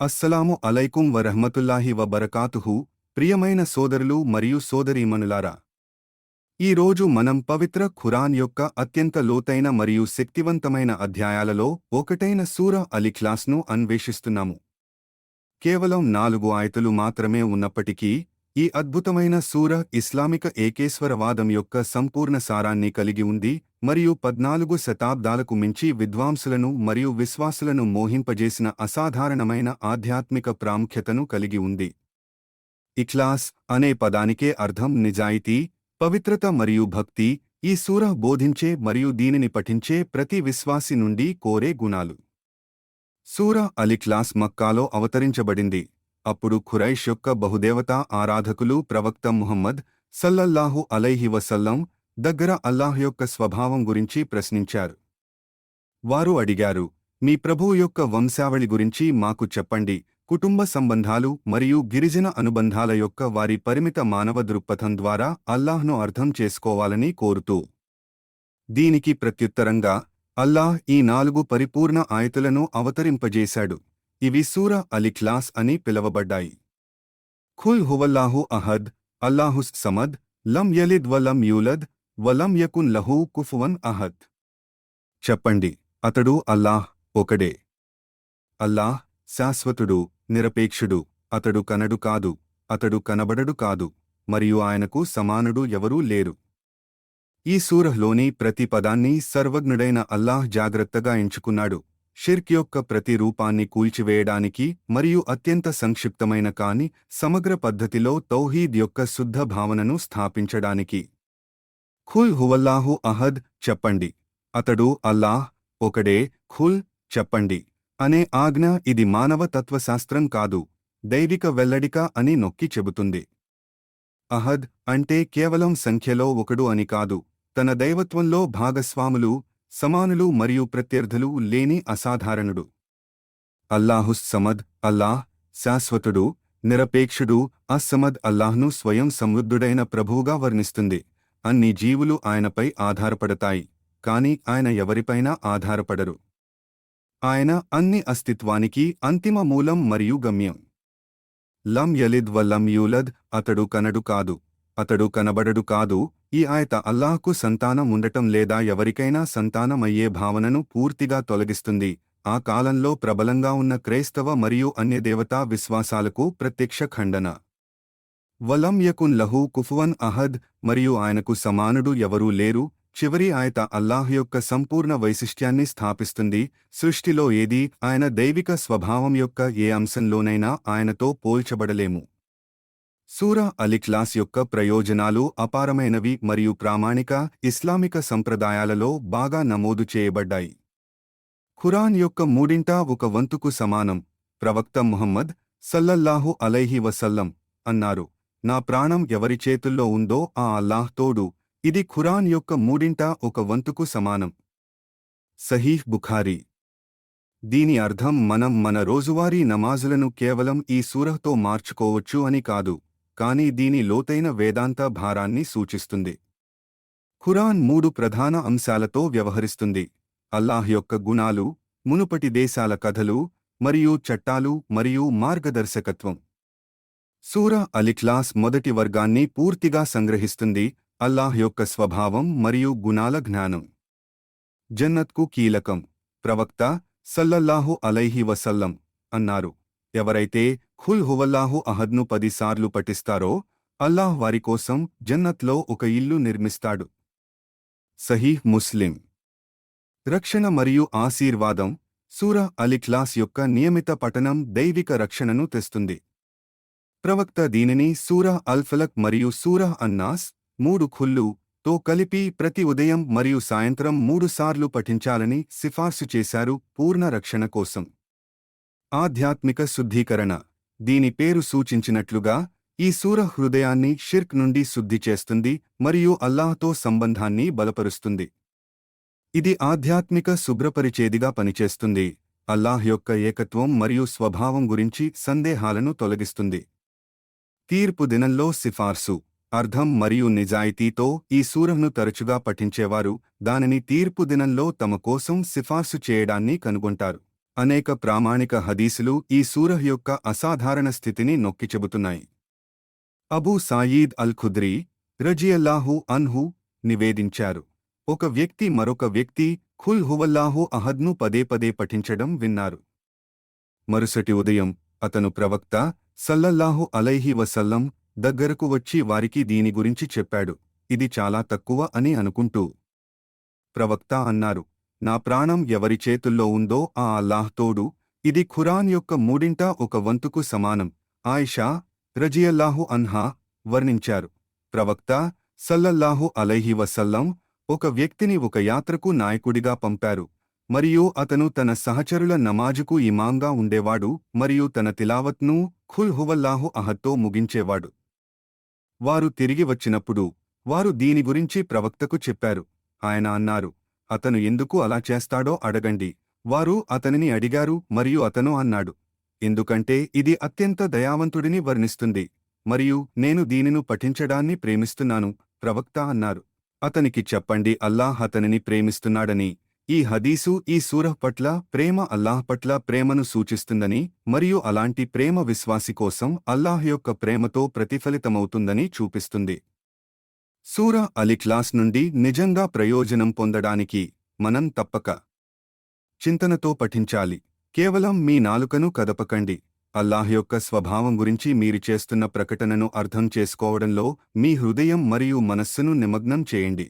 అస్సలాము అలైకుం వరహ్మతుల్లాహి వబరకాతుహు. ప్రియమైన సోదరులు మరియు సోదరీమణులారా ఈ రోజు మనం పవిత్ర ఖురాన్ యొక్క అత్యంత లోతైన మరియు శక్తివంతమైన అధ్యాయాలలో ఒకటైన సూర అలిఖ్లాస్ను అన్వేషిస్తున్నాము. కేవలం నాలుగు ఆయతలు మాత్రమే ఉన్నప్పటికీ ఈ అద్భుతమైన సూర ఇస్లామిక ఏకేశ్వరవాదం యొక్క సంపూర్ణ సారాన్ని కలిగి ఉంది మరియు పద్నాలుగు శతాబ్దాలకు మించి విద్వాంసులను మరియు విశ్వాసులను మోహింపజేసిన అసాధారణమైన ఆధ్యాత్మిక ప్రాముఖ్యతను కలిగి ఉంది. ఇఖ్లాస్ అనే పదానికే అర్థం నిజాయితీ పవిత్రత మరియు భక్తి ఈ సూర బోధించే మరియు దీనిని పఠించే ప్రతి విశ్వాసి నుండి కోరే గుణాలు. సూర అలిఖ్లాస్ మక్కాలో అవతరించబడింది. అప్పుడు ఖురైష్ యొక్క బహుదేవతా ఆరాధకులు ప్రవక్త ముహమ్మద్ సల్లల్లాహు అలైహి వసల్లం దగ్గర అల్లాహ్ యొక్క స్వభావం గురించి ప్రశ్నించారు. వారు అడిగారు మీ ప్రభువు యొక్క వంశావళి గురించి మాకు చెప్పండి. కుటుంబ సంబంధాలు మరియు గిరిజన అనుబంధాల యొక్క వారి పరిమిత మానవ దృక్పథం ద్వారా అల్లాహ్ను అర్థం చేసుకోవాలని కోరుతూ. దీనికి ప్రత్యుత్తరంగా అల్లాహ్ ఈ నాలుగు పరిపూర్ణ ఆయతులను అవతరింపజేశాడు. ఇవి సూర అలిఖ్లాస్ అని పిలవబడ్డాయి. ఖుల్ హువల్లాహు అహద్ అల్లాహుస్ సమద్ లం యలిద్ వలం యూలద్ వలం యకున్ లహూ కుఫువన్ అహద్. చెప్పండి అతడు అల్లాహ్ ఒకడే. అల్లాహ్ శాశ్వతుడు నిరపేక్షుడు అతడు కనడు కాదు అతడు కనబడడు కాదు మరియు ఆయనకు సమానుడు ఎవరూ లేరు. ఈ సూరహ్లోని ప్రతి పదాన్ని సర్వజ్ఞుడైన అల్లాహ్ జాగ్రత్తగా ఎంచుకున్నాడు. షిర్క్ యొక్క ప్రతి రూపాన్ని కూల్చివేయడానికి మరియు అత్యంత సంక్షిప్తమైన కాని సమగ్ర పద్ధతిలో తౌహీద్ యొక్క శుద్ధ భావనను స్థాపించడానికి. ఖుల్ హువల్లాహు అహద్ చెప్పండి. అతడు అల్లాహ్ ఒకడే ఖుల్ చెప్పండి. అనే ఆజ్ఞ ఇది మానవ తత్వశాస్త్రం కాదు దైవిక వెల్లడిక అని నొక్కి చెబుతుంది. అహద్ అంటే కేవలం సంఖ్యలో ఒకడు అని కాదు తన దైవత్వంలో భాగస్వాములు సమానులు మరియు ప్రత్యర్థులు లేని అసాధారణుడు. అల్లాహుస్ సమద్ అల్లాహ్ శాశ్వతుడు నిరపేక్షుడు అస్సమద్ అల్లాహ్ను స్వయం సమృద్ధుడైన ప్రభువుగా వర్ణిస్తుంది. అన్ని జీవులు ఆయనపై ఆధారపడతాయి కాని ఆయన ఎవరిపైనా ఆధారపడరు. ఆయన అన్ని అస్తిత్వానికి అంతిమ మూలం మరియు గమ్యం. లం యలిద్ వ లం యూలద్ అతడు కనడు కాదు. అతడు కనబడడు కాదు ఈ ఆయత అల్లాహ్కు సంతానం ఉండటం లేదా ఎవరికైనా సంతానమయ్యే భావనను పూర్తిగా తొలగిస్తుంది. ఆ కాలంలో ప్రబలంగా ఉన్న క్రైస్తవ మరియు అన్య దేవతా విశ్వాసాలకు ప్రత్యక్ష ఖండన. వలం యకున్ లహూ కుఫువన్ అహద్ మరియు ఆయనకు సమానుడు ఎవరూ లేరు. చివరి ఆయత అల్లాహ్ యొక్క సంపూర్ణ వైశిష్ట్యాన్ని స్థాపిస్తుంది. సృష్టిలో ఏదీ ఆయన దైవిక స్వభావం యొక్క ఏ అంశంలోనైనా ఆయనతో పోల్చబడలేము. సూరా అలిఖ్లాస్ యొక్క ప్రయోజనాలు అపారమైనవి మరియు ప్రామాణిక ఇస్లామిక సంప్రదాయాలలో బాగా నమోదు చేయబడ్డాయి. ఖురాన్ యొక్క మూడింటా ఒక వంతుకు సమానం. ప్రవక్త ముహమ్మద్ సల్లల్లాహు అలైహి వసల్లం అన్నారు నా ప్రాణం ఎవరి చేతుల్లో ఉందో ఆ అల్లాహ్ తోడు. ఇది ఖురాన్ యొక్క మూడింటా ఒక వంతుకు సమానం. సహీహ్ బుఖారీ. దీని అర్థం మనం మన రోజువారీ నమాజులను కేవలం ఈ సూరహ్తో మార్చుకోవచ్చు అని కాదు. కానీ దీని లోతైన వేదాంత భారాన్ని సూచిస్తుంది. ఖురాన్ మూడు ప్రధాన అంశాలతో వ్యవహరిస్తుంది. అల్లాహ్ యొక్క గుణాలు మునుపటి దేశాల కథలు మరియు చట్టాలు మరియు మార్గదర్శకత్వం. సూర అలిక్లాస్ మొదటి వర్గాన్ని పూర్తిగా సంగ్రహిస్తుంది అల్లాహ్ యొక్క స్వభావం మరియు గుణాల జ్ఞానం. జన్నత్కు కీలకం ప్రవక్త సల్లల్లాహు అలైహి వసల్లం అన్నారు. ఎవరైతే ఖుల్ హువల్లాహు అహద్ను పదిసార్లు పఠిస్తారో అల్లాహ్ వారి కోసం జన్నత్లో ఒక ఇల్లు నిర్మిస్తాడు. సహీహ్ ముస్లిం. రక్షణ మరియు ఆశీర్వాదం సూర అలిఖ్లాస్ యొక్క నియమిత పఠనం దైవిక రక్షణను తెస్తుంది. ప్రవక్త దీనిని సూర అల్ఫలక్ మరియు సూర అన్నాస్ మూడు ఖుల్లు తో కలిపి ప్రతి ఉదయం మరియు సాయంత్రం మూడుసార్లు పఠించాలని సిఫార్సు చేశారు పూర్ణ రక్షణ కోసం. ఆధ్యాత్మిక శుద్ధీకరణ. దీని పేరు సూచించినట్లుగా ఈ సూర హృదయాన్ని షిర్క్ నుండి శుద్ధి చేస్తుంది మరియు అల్లాహ్తో సంబంధాన్ని బలపరుస్తుంది. ఇది ఆధ్యాత్మిక శుభ్రపరిచేదిగా పనిచేస్తుంది. అల్లాహ్ యొక్క ఏకత్వం మరియు స్వభావం గురించి సందేహాలను తొలగిస్తుంది. తీర్పు దినంలో సిఫార్సు అర్థం మరియు నిజాయితీతో ఈ సూరహ్ను తరచుగా పఠించేవారు దానిని తీర్పు దినంలో తమ కోసం సిఫార్సు చేయడాన్ని కనుగొంటారు. అనేక ప్రామాణిక హదీసులు ఈ సూరహ్ యొక్క అసాధారణ స్థితిని నొక్కి చెబుతున్నాయి. అబూ సాయీద్ అల్ ఖుద్రీ రజియల్లాహు అన్హు నివేదించారు. ఒక వ్యక్తి మరొక వ్యక్తి ఖుల్ హువల్లాహు అహద్ను పదే పదే పఠించడం విన్నారు. మరుసటి ఉదయం అతను ప్రవక్త సల్లల్లాహు అలైహి వసల్లం దగ్గరకు వచ్చి వారికి దీని గురించి చెప్పాడు. ఇది చాలా తక్కువ అని అనుకుంటూ ప్రవక్త అన్నారు. నా ప్రాణం ఎవరి చేతుల్లో ఉందో ఆ అల్లాహ్ తోడు. ఇది ఖురాన్ యొక్క మూడింట ఒక వంతుకు సమానం. ఆయిషా రజియల్లాహు అన్హా వర్ణించారు. ప్రవక్త సల్లల్లాహు అలైహి వసల్లం ఒక వ్యక్తిని ఒక యాత్రకు నాయకుడిగా పంపారు. మరియు అతను తన సహచరుల నమాజుకు ఇమాంగా ఉండేవాడు మరియు తన తిలావత్ను ఖుల్ హువల్లాహు అహద్తో ముగించేవాడు. వారు తిరిగి వచ్చినప్పుడు వారు దీని గురించి ప్రవక్తకు చెప్పారు. ఆయన అన్నారు అతను ఎందుకు అలా చేస్తాడో అడగండి. వారు అతనిని అడిగారు మరియు అతను అన్నాడు. ఎందుకంటే ఇది అత్యంత దయావంతుడిని వర్ణిస్తుంది. మరియు నేను దీనిను పఠించడాన్ని ప్రేమిస్తున్నాను ప్రవక్త అన్నారు. అతనికి చెప్పండి అల్లాహ్ అతనిని ప్రేమిస్తున్నాడని. ఈ హదీసు ఈ సూరహ్ పట్ల ప్రేమ అల్లాహ్ పట్ల ప్రేమను సూచిస్తుందని మరియు అలాంటి ప్రేమ విశ్వాసి కోసం అల్లాహ్ యొక్క ప్రేమతో ప్రతిఫలితమవుతుందని చూపిస్తుంది. సూర అలిఖ్లాస్ నుండి నిజంగా ప్రయోజనం పొందడానికి మనం తప్పక చింతనతో పఠించాలి. కేవలం మీ నాలుకను కదపకండి. అల్లాహ్ యొక్క స్వభావం గురించి మీరు చేస్తున్న ప్రకటనను అర్థం చేసుకోవడంలో మీ హృదయం మరియు మనస్సును నిమగ్నం చేయండి.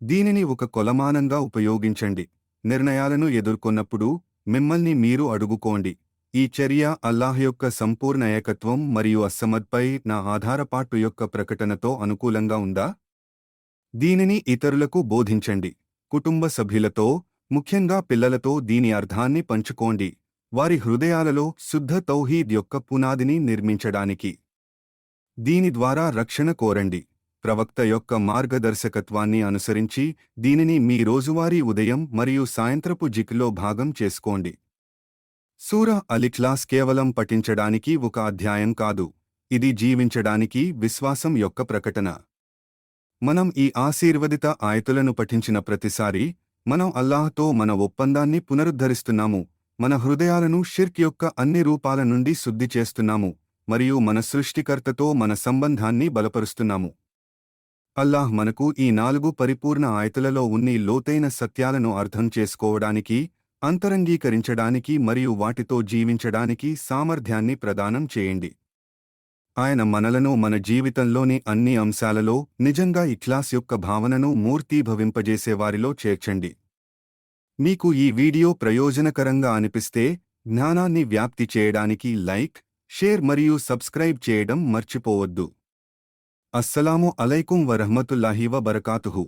దీనిని ఒక కొలమానంగా ఉపయోగించండి. నిర్ణయాలను ఎదుర్కొన్నప్పుడు మిమ్మల్ని మీరు అడుగుకోండి. ఈ చర్య అల్లాహ్ యొక్క సంపూర్ణ ఏకత్వం మరియు అస్సమద్పై నా ఆధారపాటు యొక్క ప్రకటనతో అనుకూలంగా ఉందా? దీనిని ఇతరులకు బోధించండి. కుటుంబ సభ్యులతో ముఖ్యంగా పిల్లలతో దీని అర్థాన్ని పంచుకోండి. వారి హృదయాలలో శుద్ధ తౌహీద్ యొక్క పునాదిని నిర్మించడానికి. దీని ద్వారా రక్షణ కోరండి. ప్రవక్త యొక్క మార్గదర్శకత్వాన్ని అనుసరించి దీనిని మీ రోజువారీ ఉదయం మరియు సాయంత్రపు జిక్లో భాగం చేసుకోండి. సూర అలిక్లాస్ కేవలం పఠించడానికి ఒక అధ్యాయం కాదు. ఇది జీవించడానికి విశ్వాసం యొక్క ప్రకటన. మనం ఈ ఆశీర్వదిత ఆయతులను పఠించిన ప్రతిసారి మనం అల్లాహ్తో మన ఒప్పందాన్ని పునరుద్ధరిస్తున్నాము. మన హృదయాలను షిర్క్ యొక్క అన్ని రూపాల నుండి శుద్ధి చేస్తున్నాము మరియు మన సృష్టికర్తతో మన సంబంధాన్ని బలపరుస్తున్నాము. అల్లాహ్ మనకు ఈ నాలుగు పరిపూర్ణ ఆయతులలో ఉన్ని లోతైన సత్యాలను అర్థం చేసుకోవడానికి అంతరంగీకరించడానికి మరియు వాటితో జీవించడానికి సామర్థ్యాన్ని ప్రదానం చేయండి. ఆయన మనలను మన జీవితంలోని అన్ని అంశాలలో నిజంగా ఇఖ్లాస్ యొక్క భావనను మూర్తీభవింపజేసేవారిలో చేర్చండి. మీకు ఈ వీడియో ప్రయోజనకరంగా అనిపిస్తే జ్ఞానాన్ని వ్యాప్తి చేయడానికి లైక్ షేర్ మరియు సబ్స్క్రైబ్ చేయడం మర్చిపోవద్దు. అస్సలాము అలైకుం వరహమతుల్లాహి బరకాతుహు